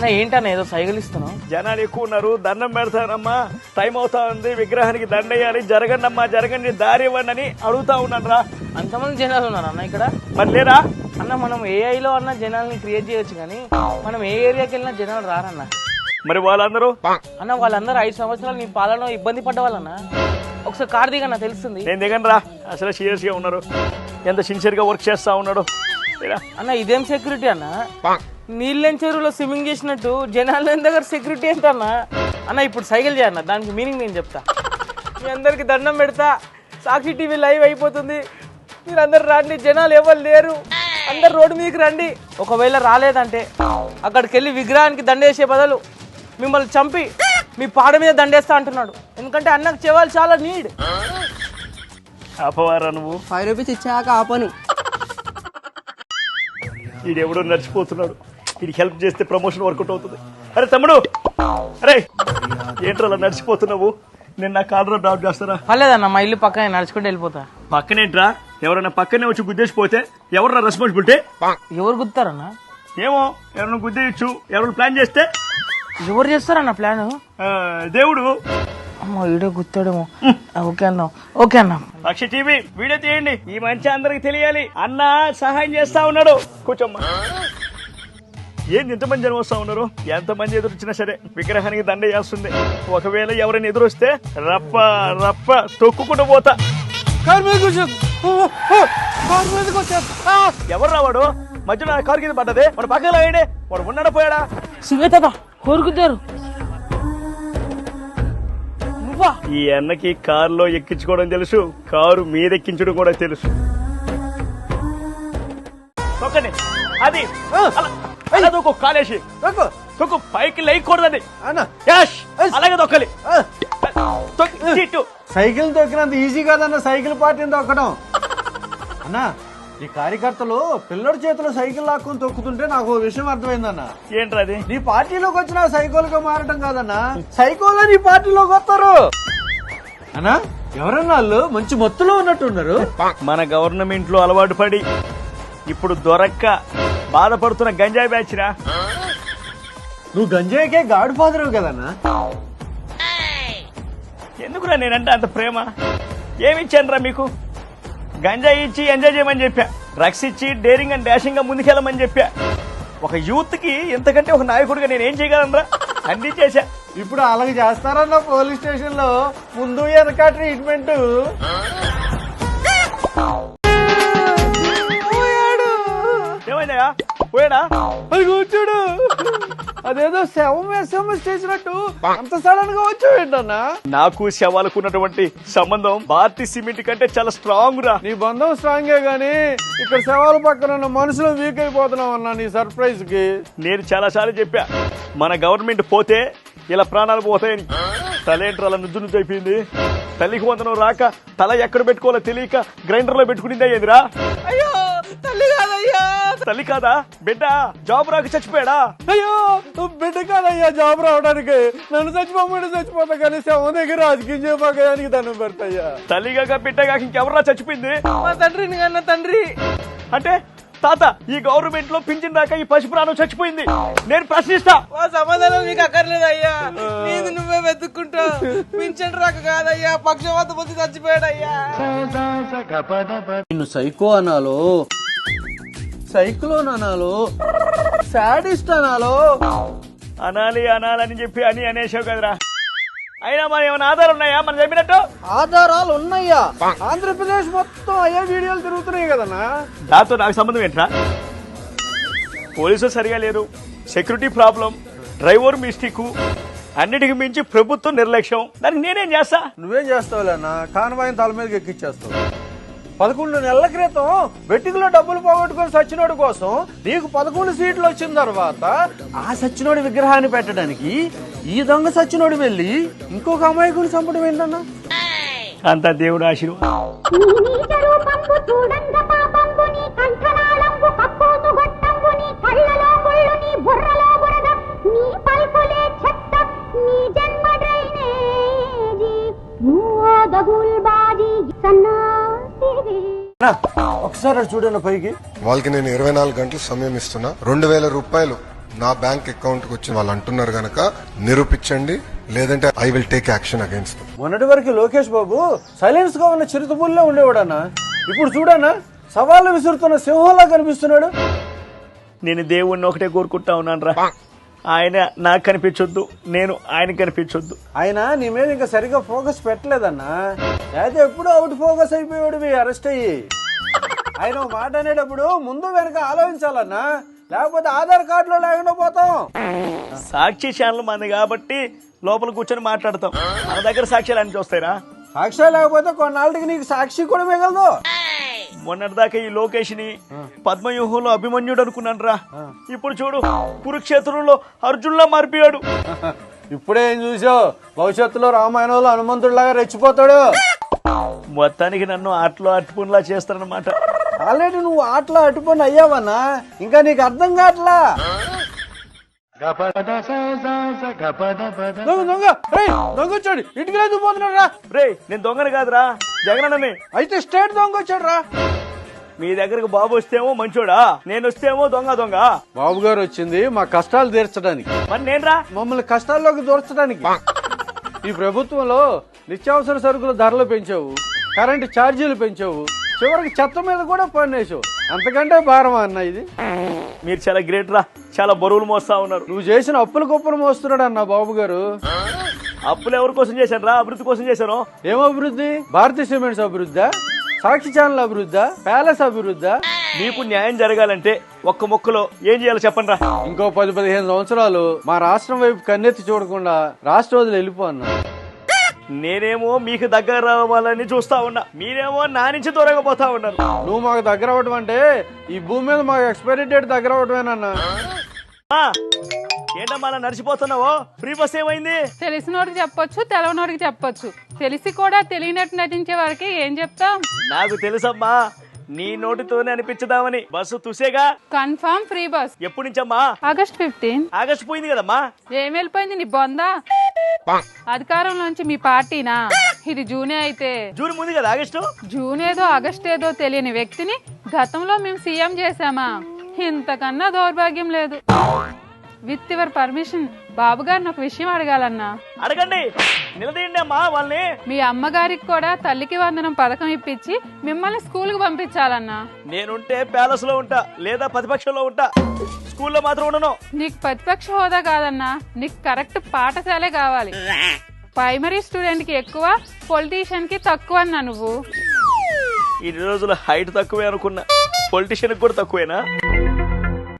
అన్న ఏంటన్న ఏదో ఇస్తున్నావు? జనాలు ఎక్కువ ఉన్నారు దండం పెడతానమ్మా. టైం అవుతా ఉంది విగ్రహానికి దండేయాలి జరగండి అమ్మా జరగండి దారి ఇవ్వండి అని అడుగుతా ఉన్నాను రా అంతమంది జనాలు ఉన్నారు అన్న ఇక్కడ? మరి లేరా? అన్న మనం ఏఐలో అన్న జనాల్ని క్రియేట్ చేయొచ్చు కానీ మనం ఏ ఏరియాకి వెళ్ళినా జనాలు రారన్న. మరి వాళ్ళందరూ? అన్న వాళ్ళందరూ ఐదు సంవత్సరాలు నీ పాలన ఇబ్బంది పడ్డ వాళ్ళన్న ఒకసారి కార్ దిగన్న తెలుస్తుంది. నేను దిగను రా అసలు సీరియస్గా ఉన్నారు ఎంత సిన్సియర్గా వర్క్ చేస్తా ఉన్నాడు? అన్న ఇదేం సెక్యూరిటీ అన్న? నీళ్ళని చెరువులో స్విమ్మింగ్ చేసినట్టు జనాల దగ్గర సెక్యూరిటీ ఏంటన్న అన్న ఇప్పుడు సైకిల్ చేయన్న దానికి మీనింగ్ నేను చెప్తా. మీ అందరికి దండం పెడతా. సాక్షి టీవీ లైవ్ అయిపోతుంది. మీరు అందరు రండి జనాలు ఎవరు లేరు. అందరు రోడ్డు మీదకి రండి. ఒకవేళ రాలేదంటే అక్కడికి వెళ్ళి విగ్రహానికి దండేసే బదులు మిమ్మల్ని చంపి మీ పాడ మీద దండేస్తా అంటున్నాడు. ఎందుకంటే అన్నకు చెవాలు చాలా నీడ్. ఆపవారా నువ్వు? ఫైవ్ రూపీస్ ఇచ్చాక ఆపను. వీడు ఎవడో నడిచిపోతున్నాడు. వీడికి హెల్ప్ చేస్తే ప్రమోషన్ వర్కౌట్ అవుతుంది. అరే తమ్ముడు! అరే! ఏంట్రా అలా నడిచిపోతున్నావు? నేను నా కాలరా డ్రాప్ చేస్తారా? పర్లేదన్న మా ఇల్లు పక్కనే నడుచుకుంటూ వెళ్ళిపోతా. పక్కనేంట్రా? ఎవరైనా పక్కనే వచ్చి గుద్దేసిపోతే ఎవరన్నా రెస్పాన్సిబిలిటీ ఎవరు గుర్తారన్న ఏమో ఎవరైనా గుద్దేయచ్చు. ఎవరైనా ప్లాన్ చేస్తే? ఎవరు చేస్తారన్న ప్లాన్ ఆ, దేవుడు. అమ్మో ఈడే గుర్తాడేమో ఓకే అన్న ఓకే అన్న. అక్ష టీవీ వీడియో తీయండి. ఈ మంచి అందరికి తెలియాలి. అన్న సహాయం చేస్తా ఉన్నాడు. కూర్చోమ్మా. ఏంది ఎంతమంది జనం వస్తా ఉన్నారు? ఎంతమంది ఎదురు వచ్చినా సరే విగ్రహానికి దండ చేస్తుంది ఒకవేళ ఎవరైనా ఎదురు వస్తే రప్ప రప్ప తొక్కుకుంటూ పోతా. కారు కారు ఎవరు రావాడు మధ్యలో నా కారు కింద పడ్డది. వాడు పక్కన లాగండి. వాడు ఉన్నాడా పోయాడా? కోరుకుతారు నువ్వా? ఈ అన్నకి కారులో ఎక్కించుకోవడం తెలుసు. కారు మీద ఎక్కించడం కూడా తెలుసు. తొక్కండి. అది. అలా- తొక్కు కాలేసి తొక్కు పైకి లేయకూడదండి. యాష్! అలాగే సీటు సైకిల్ తొక్కినంత ఈజీ కాదన్న సైకిల్ పార్టీని తొక్కడం. అన్న ఈ కార్యకర్తలు పిల్లడి చేతిలో సైకిల్ లాక్కొని తొక్కుతుంటే నాకు విషయం అర్థమైందన్న. ఏంట్రా అది? నీ పార్టీలోకి వచ్చిన సైకోల్గా మారటం కాదన్న. సైకోలో నీ పార్టీలోకి వస్తారు. అన్నా ఎవరన్నా వాళ్ళు మంచి మత్తులో ఉన్నట్టున్నారు మన గవర్నమెంట్లో అలవాటు పడి ఇప్పుడు దొరక్క బాధపడుతున్న గంజాయి బ్యాచ్ రా నువ్వు గంజాయికే గాడ్ ఫాదర్ కదన్నా? ఎందుకురా నేనంటే అంత ప్రేమ? ఏమిచ్చాను రా మీకు? గంజాయి ఇచ్చి ఎంజాయ్ చేయమని చెప్పా. డ్రగ్స్ ఇచ్చి డేరింగ్ అండ్ డాషింగ్గా ముందుకెళ్ళమని చెప్పా. ఒక యూత్కి ఎంతకంటే ఒక నాయకుడిగా నేను ఏం చేయగలనరా? అన్ని చేశా ఇప్పుడు అలాగే చేస్తారన్న పోలీస్ స్టేషన్లో ముందు వెనక ట్రీట్మెంట్ ఏమైందయ్యా పోయాడా అది కూర్చోడు. అదేదో శవం ఎస్ఎంఎస్ చేసినట్టు. అంత సడన్గా వచ్చావేంటన్నా నాకు శవాలకు ఉన్నటువంటి సంబంధం భారతీ సిమెంట్ కంటే చాలా స్ట్రాంగ్ రా. నీ బంధం స్ట్రాంగే గానీ ఇక్కడ శవాల పక్కన ఉన్న మనుషులు వీక్ అయిపోతున్నావు అన్న నీ సర్ప్రైజ్కి. నేను చాలా సార్లు చెప్పా మన గవర్నమెంట్ పోతే ఇలా ప్రాణాలు పోతాయని తలేంటర్ అలా నుజ్జు నుజ్జు అయిపోయింది. తల్లికి వందనం రాక తల ఎక్కడ పెట్టుకోవాలో తెలియక గ్రైండర్లో పెట్టుకునిందా ఏందిరా? అయ్యో! తల్లి కాదా? బిడ్డ జాబ్ రాక చచ్చిపోయాడా? అయ్యో బిడ్డ కాదయ్యా జాబ్ రావడానికి. నన్ను చచ్చిపోమంటే చచ్చిపోతా కానీ శవం దగ్గర రాజకీయం చేయడానికి దండం పెడతాయ్యా. తల్లిగాక బిడ్డగాక ఇంకెవరా చచ్చిపోయింది? మా తండ్రిని కన్నా తండ్రి. అంటే తాత ఈ గవర్నమెంట్లో పింఛన్ దాకా ఈ పసి ప్రాణం చచ్చిపోయింది. నేను ప్రశ్నిస్తా. మా సమాధానం నీకు అక్కర్లేదు అయ్యా నీది నువ్వే వెతుక్కుంటా. పింఛన్ రాక కాదయ్యా. పక్షవాత పొద్దు చచ్చిపోయాడయ్యా. నిన్ను సైకో అనాలో సైక్లోన్ అనాలో సాడిస్ట్ అనాలో అనాలి అనాలని చెప్పి అని అనేసావు కదరా. అయినా మరి ఏమైనా ఆధారం ఉన్నాయా? మనం చెప్పినట్టు? ఆధారాలు ఉన్నాయా? ఆంధ్రప్రదేశ్ మొత్తం అయ్యే వీడియోలు తిరుగుతున్నాయి కదన్నా. దాంతో నాకు సంబంధం ఏంట్రా? పోలీసులు సరిగా లేరు. Security problem. Driver mistake. అన్నిటికి మించి ప్రభుత్వం నిర్లక్ష్యం. దానికి నేనేం చేస్తా? నువ్వేం చేస్తావులే అన్న? కాన్వాయిని తల మీదకి ఎక్కిచ్చేస్తావు. పదకొండు నెలల క్రితం బెట్టింగ్లో డబ్బులు పోగొట్టుకొని సచ్చినోడి కోసం నీకు పదకొండు సీట్లు వచ్చిన తర్వాత ఆ సచ్చినోడి విగ్రహాన్ని పెట్టడానికి ఈ దొంగ సచ్చినోడు వెళ్ళి ఇంకొక అమాయకుని చంపడం ఏంటన్నా? అంతా దేవుడు ఆశీర్వాదం. ఒకసారి చూడన్న పైకి. వాళ్ళకి నేను ఇరవై నాలుగు గంటలు సమయం ఇస్తున్నా. రెండు వేల రూపాయలు నా బ్యాంక్ అకౌంట్కి వచ్చి వాళ్ళు అంటున్నారు గనక నిరూపించండి. లేదంటే I will take action against. మొన్నటి వరకు లోకేష్ బాబు సైలెన్స్గా ఉన్న చిరుతపుల్లో ఉండేవాడన్నా ఇప్పుడు చూడన్నా సవాళ్ళు విసురుతున్న సింహంలా కనిపిస్తున్నాడు. నేను దేవుణ్ణి ఒకటే కోరుకుంటా ఉన్నాను రా. ఆయన నాకు కనిపించొద్దు నేను ఆయన కనిపించొద్దు. ఆయన నీ మీద ఇంకా సరిగా ఫోకస్ పెట్టలేదన్నా. అయితే ఎప్పుడూ అవుట్ ఫోకస్ అయిపోయాడు మీ అరెస్ట్ అయ్యి. ఆయన మాట అనేటప్పుడు ముందు వెనక ఆలోచించాలన్నా లేకపోతే ఆధార్ కార్డులో లేకుండా పోతాం. సాక్షి ఛానల్ మంది కాబట్టి లోపల కూర్చొని మాట్లాడతాం. మన దగ్గర సాక్ష్యాలు అన్ని చూస్తాయిరా. సాక్షి లేకపోతే కొన్నాళ్ళకి నీకు సాక్షి కూడా మిగలదు. మొన్నటిదాకా ఈ లోకేష్ని పద్మవ్యూహంలో అభిమన్యుడు అనుకున్నాను రా ఇప్పుడు చూడు కురుక్షేత్రంలో అర్జున్లా మారిపోయాడు. ఇప్పుడే ఏం చూసావు? భవిష్యత్తులో రామాయణంలో హనుమంతుడిలాగా రెచ్చిపోతాడు. మొత్తానికి నన్ను ఆటలో అట్టుపునిలా చేస్తారనమాట ఆల్రెడీ నువ్వు ఆటలో అటుపని అయ్యావన్నా ఇంకా నీకు అర్థం కావట్లా? దొంగ దొంగ ఏయ్, దొంగ వచ్చాడు. ఇంటికి లేదు పోతున్నాడు రా రే నేను దొంగని కాదురా. జగనన్నని. అయితే స్టేట్ దొంగ వచ్చాడు రా మీ దగ్గరకు బాబు వస్తేమో మంచోడా? నేను వస్తేమో దొంగ దొంగ? బాబు గారు వచ్చింది మా కష్టాలు తీర్చడానికి. మరి నేనురా? మమ్మల్ని కష్టాల్లోకి దూర్చడానికి. ఈ ప్రభుత్వంలో నిత్యావసర సరుకుల ధరలు పెంచావు కరెంటు ఛార్జీలు పెంచావు చివరికి చెత్త మీద కూడా పన్నేసావు అంతకంటే భారమా అన్న ఇది? మీరు చాలా గ్రేట్ రా. చాలా బరువులు మోస్తా ఉన్నారు. నువ్వు చేసిన అప్పుల కుప్పలు మోస్తున్నాడు అన్న బాబు గారు. అప్పులు ఎవరి కోసం చేశాను రా? అభివృద్ధి కోసం చేశాను ఏం అభివృద్ధి? భారతీయ సిమెంట్స్ అభివృద్ధా? సాక్షి ఛానల్ అభివృద్ధా? ప్యాలెస్ అభివృద్ధా? మీకు న్యాయం జరగాలంటే ఒక్క మొక్కలో ఏం చేయాలో చెప్పండి రా. ఇంకో పది పదిహేను సంవత్సరాలు మా రాష్ట్రం వైపు కన్నెత్తి చూడకుండా రాష్ట్రం వదిలి వెళ్ళిపో అన్న. నేనేమో మీకు దగ్గర రావాలని చూస్తా ఉన్నా. మీరేమో నా నుంచి దూరంగా పోతా ఉన్నారు. నువ్వు మాకు దగ్గర అవ్వటం అంటే ఈ భూమి మీద మాకు ఎక్స్పైరీ డేట్ దగ్గర అవ్వటమేనన్నా. ఏంటమ్మా అలా నడిచిపోతున్నావో? ఫ్రీ బస్ ఏమైంది? తెలిసినోడికి చెప్పొచ్చు తెలవనోడికి చెప్పొచ్చు. తెలిసి కూడా తెలియనట్టు నటించే వారికి ఏం చెప్తాం? నాకు తెలుసమ్మా నీ నోటితోనే అనిపించదామని. బస్సు తుసేగా? Confirm free bus. ఎప్పటి నుంచమ్మా? August fifteen. ఆగస్టు పోయింది కదమ్మా. ఏం వెళ్ళిపోయింది నీ బొందా? అధికారంలోంచి మీ పార్టీనా? ఇది జూనే అయితే. జూన్ ముందు కదా ఆగస్టు? జూన్ ఏదో ఆగస్ట్ ఏదో తెలియని వ్యక్తిని గతంలో మేము సీఎం చేశామా? ఇంతకన్నా దౌర్భాగ్యం లేదు. విత్ యువర్ పర్మిషన్ బాబు గారిని ఒక విషయం అడగాలన్నా. అడగండి. నిలదీయండి అమ్మా వాళ్ళని. మీ అమ్మగారికి కూడా తల్లికి వందనం పథకం ఇప్పించి మిమ్మల్ని స్కూల్కి పంపించాలన్నా. నేనుంటే ప్యాలెస్లో ఉంటా లేదా ప్రతిపక్షంలో ఉంటా. స్కూల్లో మాత్రం ఉండను. నీకు ప్రతిపక్ష హోదా కాదన్నా నీకు కరెక్ట్ పాఠశాలే కావాలి. ప్రైమరీ స్టూడెంట్కి ఎక్కువ పొలిటీషియన్కి తక్కువ అన్నా నువ్వు. ఈ రోజులు హైట్ తక్కువే అనుకున్నా పొలిటీషియన్ కూడా తక్కువేనా?